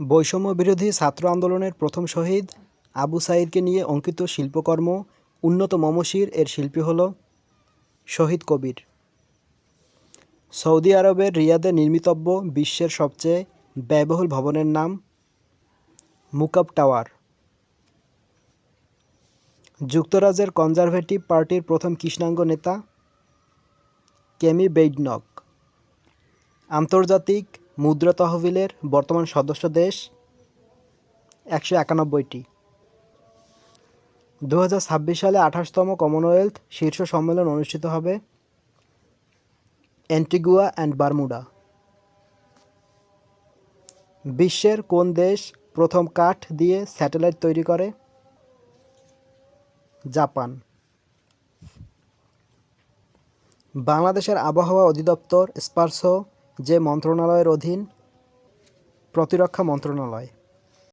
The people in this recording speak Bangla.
বৈষম্য বিরোধী ছাত্র আন্দোলনের প্রথম শহীদ আবু সাঈদকে নিয়ে অঙ্কিত শিল্পকর্ম উন্নত মমশির এর শিল্পী হল শহীদ কবির। সৌদি আরবের রিয়াদে নির্মিতব্য বিশ্বের সবচেয়ে ব্যয়বহুল ভবনের নাম মুকাব টাওয়ার। যুক্তরাজ্যের কনজারভেটিভ পার্টির প্রথম কৃষ্ণাঙ্গ নেতা কেমি বেইডনক। আন্তর্জাতিক মুদ্রা তহবিলের বর্তমান সদস্য দেশ একশো একানব্বইটি। দু হাজার ছাব্বিশ সালে আঠাশতম কমনওয়েলথ শীর্ষ সম্মেলন অনুষ্ঠিত হবে অ্যান্টিগুয়া অ্যান্ড বারমুডা। বিশ্বের কোন দেশ প্রথম কাঠ দিয়ে স্যাটেলাইট তৈরি করে? জাপান। বাংলাদেশের আবহাওয়া অধিদপ্তর স্পার্শ যে মন্ত্রণালয়ের অধীন প্রতিরক্ষা মন্ত্রণালয়।